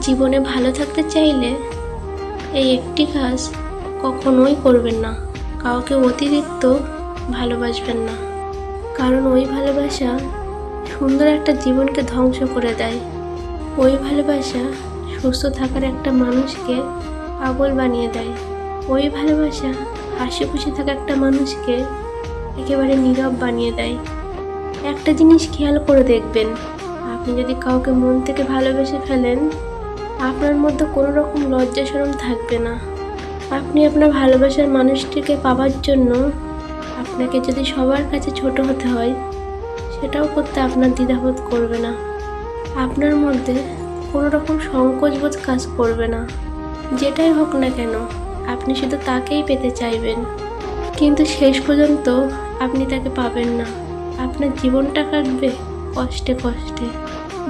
জীবনে ভালো থাকতে চাইলে এই একটি কাজ কখনোই করবেন না। কাউকে অতিরিক্ত ভালোবাসবেন না। কারণ ওই ভালোবাসা সুন্দর একটা জীবনকে ধ্বংস করে দেয়। ওই ভালোবাসা সুস্থ থাকার একটা মানুষকে পাগল বানিয়ে দেয়। ওই ভালোবাসা হাসি খুশি থাকা একটা মানুষকে একেবারে নীরব বানিয়ে দেয়। একটা জিনিস খেয়াল করে দেখবেন, আপনি যদি কাউকে মন থেকে ভালোবেসে ফেলেন আপনার মধ্যে কোনো রকম লজ্জা সরম থাকবে না। আপনি আপনার ভালোবাসার মানুষটিকে পাওয়ার জন্য আপনাকে যদি সবার কাছে ছোট হতে হয়, সেটাও করতে আপনার দ্বিধাবোধ করবে না। আপনার মধ্যে কোনো রকম সংকোচবোধ কাজ করবে না। যেটাই হোক না কেন, আপনি শুধু তাকেই পেতে চাইবেন। কিন্তু শেষ পর্যন্ত আপনি তাকে পাবেন না। আপনার জীবনটা কাটবে কষ্টে কষ্টে।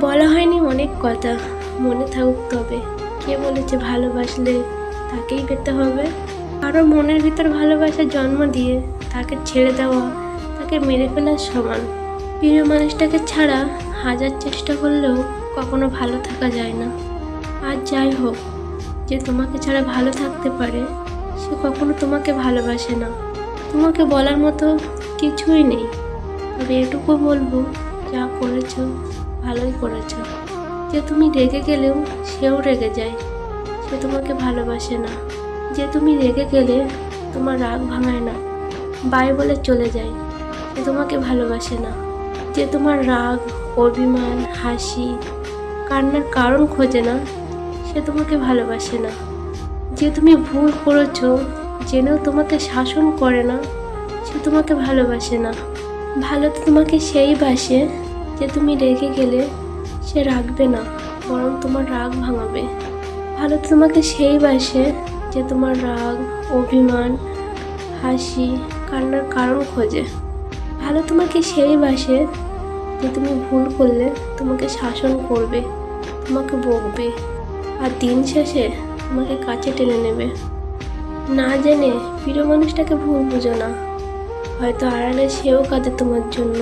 বলা হয়নি অনেক কথা। মনে থাকুক তবে। কে বলেছে ভালোবাসলে তাকেই পেতে হবে? কারও মনের ভিতর ভালোবাসা জন্ম দিয়ে তাকে ছেড়ে দেওয়া, তাকে মেরে ফেলার সমান। প্রিয় মানুষটাকে ছাড়া হাজার চেষ্টা করলেও কখনো ভালো থাকা যায় না। আর যাই হোক, যে তোমাকে ছাড়া ভালো থাকতে পারে, সে কখনো তোমাকে ভালোবাসে না। তোমাকে বলার মতো কিছুই নেই। তবে এটুকু বলব, যা করেছ, ভালোই করেছ। যে তুমি রেগে গেলেও সেও রেগে যায়। সে তোমাকে ভালোবাসে না। যে তুমি রেগে গেলে তোমার রাগ ভাঙায় না। বাই বলে চলে যায়। সে তোমাকে ভালোবাসে না। যে তোমার রাগ, অভিমান, হাসি, কান্নার কারণ খোঁজে না, সে তোমাকে ভালোবাসে না। যে তুমি ভুল করেছ, জেনেও তোমাকে শাসন করে না, সে তোমাকে ভালোবাসে না। ভালো তো তোমাকে সেই বাসে যে তুমি রেগে গেলে সে রাখবে না, বরং তোমার রাগ ভাঙাবে। ভালো তোমাকে সেই বাসে যে তোমার রাগ, অভিমান, হাসি, কান্নার কারণ খোঁজে। ভালো তোমাকে সেই বাসে যে তুমি ভুল করলে তোমাকে শাসন করবে, তোমাকে বকবে, আর দিন শেষে তোমাকে কাছে টেনে নেবে। না জেনে প্রিয় মানুষটাকে ভুল বুঝো না, হয়তো আড়ালে সেও কাঁদে তোমার জন্য।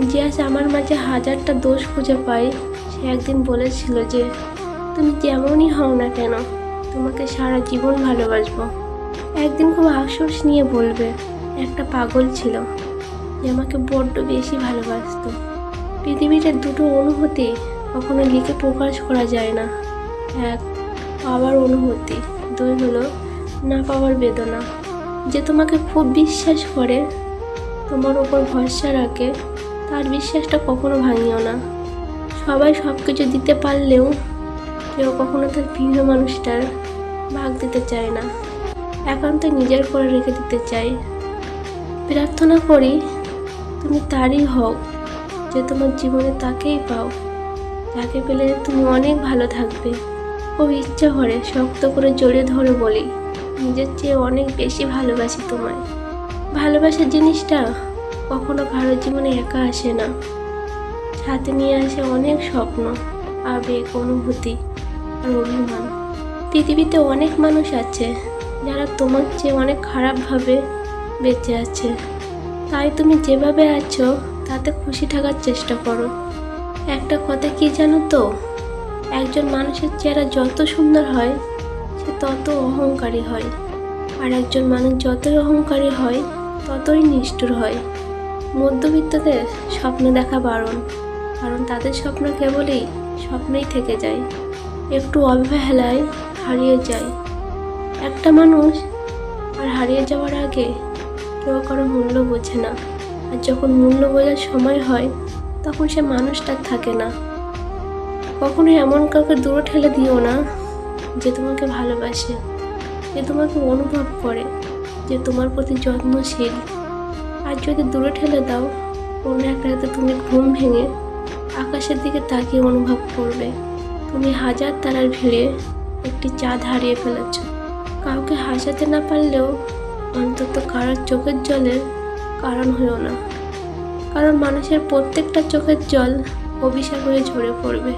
যে আজ আমার মাঝে হাজারটা দোষ খুঁজে পাই সে একদিন বলেছিল যে, তুমি যেমনই হও না কেন, তোমাকে সারা জীবন ভালোবাসবো। একদিন খুব আফসোস নিয়ে বলবে, একটা পাগল ছিল, যে আমাকে বড্ড বেশি ভালোবাসতো। পৃথিবীতে দুটো অনুভূতি কখনো লিখে প্রকাশ করা যায় না। এক, পাওয়ার অনুভূতি, দুই হলো না পাওয়ার বেদনা, যে তোমাকে খুব বিশ্বাস করে, তোমার ওপর ভরসা রাখে তার বিশ্বাসটা কখনো ভাঙিও না। সবাই সব কিছু দিতে পারলেও কেউ কখনো তার প্রিয় মানুষটার ভাগ দিতে চায় না। একান্ত নিজের করে রেখে দিতে চাই প্রার্থনা করি তুমি তারই হও, যে তোমার জীবনে তাকেই পাও। তাকে পেলে তুমি অনেক ভালো থাকবে। খুব ইচ্ছা করে শক্ত করে জড়িয়ে ধরে বলি, নিজের চেয়ে অনেক বেশি ভালোবাসি তোমায়। ভালোবাসার জিনিসটা কখনো কারোর জীবনে একা আসে না। সাথে নিয়ে আসে অনেক স্বপ্ন, আবেগ, অনুভূতি আর অভিমান। পৃথিবীতে অনেক মানুষ আছে যারা তোমার চেয়ে অনেক খারাপভাবে বেঁচে আছে। তাই তুমি যেভাবে আছো, তাতে খুশি থাকার চেষ্টা করো। একটা কথা কি জানো তো? একজন মানুষের চেহারা যত সুন্দর হয়, সে তত অহংকারী হয়। আর একজন মানুষ যতই অহংকারী হয়, ততই নিষ্ঠুর হয়। মধ্যবিত্তদের স্বপ্ন দেখা বারণ, কারণ তাদের স্বপ্ন কেবলই স্বপ্নেই থেকে যায়। একটু অবহেলায় হারিয়ে যায়। একটা মানুষ আর হারিয়ে যাওয়ার আগে কেউ কারও মূল্য বোঝে না। আর যখন মূল্য বোঝার সময় হয়, তখন সে মানুষটার থাকে না। কখনো এমন কাউকে দূরে ঠেলে দিও না যে তোমাকে ভালোবাসে, যে তোমাকে অনুভব করে, যে তোমার প্রতি যত্নশীল। আর যদি দূরে ঠেলে দাও কোনো এক রাতে তুমি ঘুম ভেঙে আকাশের দিকে তাকিয়ে অনুভব করবে। তুমি হাজার তারার ভিড়ে একটি চাঁদ হারিয়ে ফেলেছ। কাউকে হাসাতে না পারলেও অন্তত কারোর চোখের জলের কারণ হয়েও না। কারণ মানুষের প্রত্যেকটা চোখের জল অভিশাপ হয়ে ঝরে পড়বে।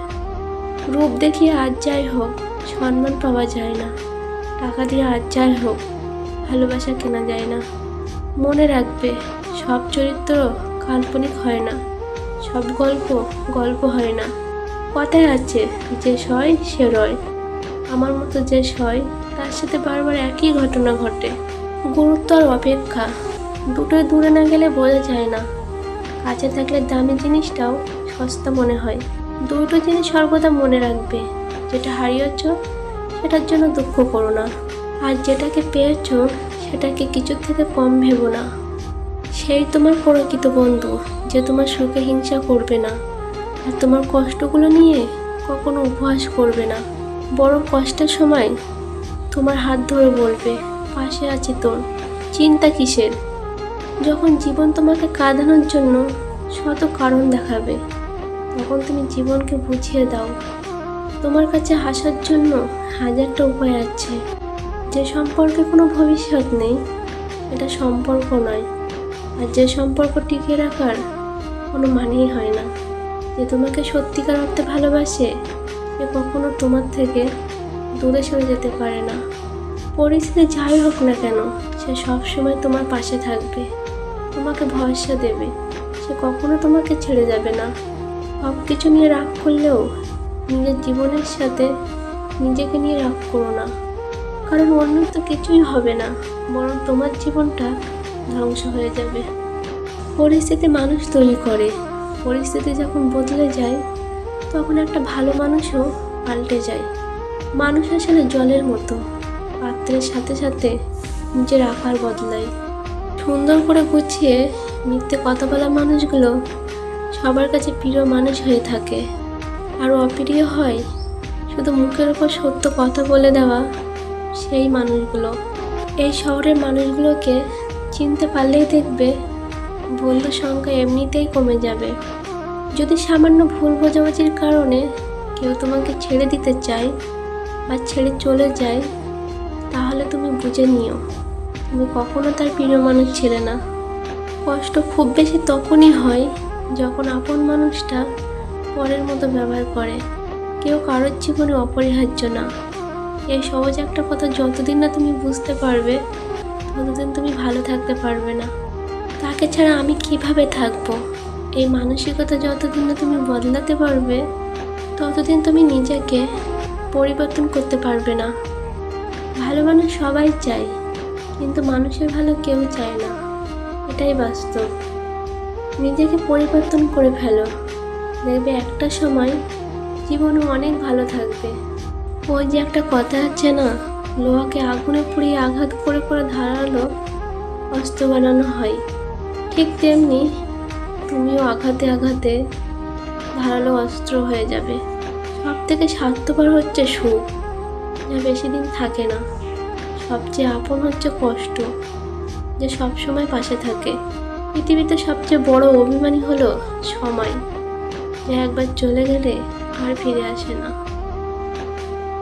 রূপ দেখিয়ে আজ যাই হোক, সম্মান পাওয়া যায় না। টাকা দিয়ে আজ যাই হোক, ভালোবাসা কেনা যায় না। মনে রাখবে সব চরিত্র কাল্পনিক হয় না, সব গল্প গল্প হয় না। কথায় আছে, যে সয়, সে রয়। আমার মতো যে সয়, তার সাথে বারবার একই ঘটনা ঘটে। গুরুত্ব আর অপেক্ষা, দুটোই দূরে না গেলে বোঝা যায় না। কাছে থাকলে দামি জিনিসটাও সস্তা মনে হয়। দুটো জিনিস সর্বদা মনে রাখবে, যেটা হারিয়েছ, সেটার জন্য দুঃখ করো না। আর যেটাকে পেয়েছ, সেটাকে কিছুর থেকে কম ভেবো না। সেই তোমার প্রকৃত বন্ধু যে তোমার সুখে হিংসা করবে না। আর তোমার কষ্টগুলো নিয়ে কখনো উপহাস করবে না। বড় কষ্টের সময় তোমার হাত ধরে বলবে, পাশে আছি তোর। চিন্তা কিসের? যখন জীবন তোমাকে কাঁদানোর জন্য শত কারণ দেখাবে, তখন তুমি জীবনকে বুঝিয়ে দাও। তোমার কাছে হাসার জন্য হাজারটা উপায় আছে। যে সম্পর্কে কোনো ভবিষ্যৎ নেই, এটা সম্পর্ক নয়। আর যে সম্পর্ক টিকিয়ে রাখার কোনো মানেই হয় না। যে তোমাকে সত্যিকার অর্থে ভালোবাসে, সে কখনো তোমার থেকে দূরে সরে যেতে পারে না। পরিস্থিতি যাই হোক না কেন, সে সবসময় তোমার পাশে থাকবে। তোমাকে ভরসা দেবে। সে কখনো তোমাকে ছেড়ে যাবে না। সব কিছু নিয়ে রাগ করলেও নিজের জীবনের সাথে নিজেকে নিয়ে রাগ করো না। কারণ অন্য তো কিছুই হবে না, বরং তোমার জীবনটা ধ্বংস হয়ে যাবে। পরিস্থিতি মানুষ তৈরি করে। পরিস্থিতি যখন বদলে যায়, তখন একটা ভালো মানুষও পাল্টে যায়। মানুষ আসলে জলের মতো। পাত্রের সাথে সাথে নিজের আকার বদলায়। সুন্দর করে গুছিয়ে মিথ্যে কথা বলা মানুষগুলো সবার কাছে প্রিয় মানুষ হয়ে থাকে। আর অপ্রিয় হয় শুধু মুখের ওপর সত্য কথা বলে দেওয়া সেই মানুষগুলো। এই শহরের মানুষগুলোকে চিনতে পারলেই দেখবে বন্ধুর সংখ্যা এমনিতেই কমে যাবে। যদি সামান্য ভুল বোঝাবুঝির কারণে কেউ তোমাকে ছেড়ে দিতে চায় বা ছেড়ে চলে যায়, তাহলে তুমি বুঝে নিও, তুমি কখনো তার প্রিয় মানুষ ছিলে না। কষ্ট খুব বেশি তখনই হয় যখন আপন মানুষটা পরের মতো ব্যবহার করে। কেউ কারোর জীবনে অপরিহার্য না। এই সহজ একটা কথা যতদিন না তুমি বুঝতে পারবে ততদিন তুমি ভালো থাকতে পারবে না। তাকে ছাড়া আমি কীভাবে থাকব? এই মানসিকতা যতদিন না তুমি বদলাতে পারবে, ততদিন তুমি নিজেকে পরিবর্তন করতে পারবে না। ভালো মানুষ সবাই চায়, কিন্তু মানুষের ভালো কেউ চায় না। এটাই বাস্তব। নিজেকে পরিবর্তন করে ফেলো। দেখবে একটা সময় জীবনও অনেক ভালো থাকবে। ওই যে একটা কথা আছে না লোহাকে আগুনে পুড়িয়ে আঘাত করে করে ধারালো অস্ত্র বানানো হয়। ঠিক তেমনি তুমিও আঘাতে আঘাতে ধারালো অস্ত্র হয়ে যাবে। সব থেকে স্বার্থপর হচ্ছে সুখ, যা বেশি দিন থাকে না। সবচেয়ে আপন হচ্ছে কষ্ট, যে সব সময় পাশে থাকে। পৃথিবীতে সবচেয়ে বড় অভিমানী হলো সময়, যে একবার চলে গেলে আর ফিরে আসে না।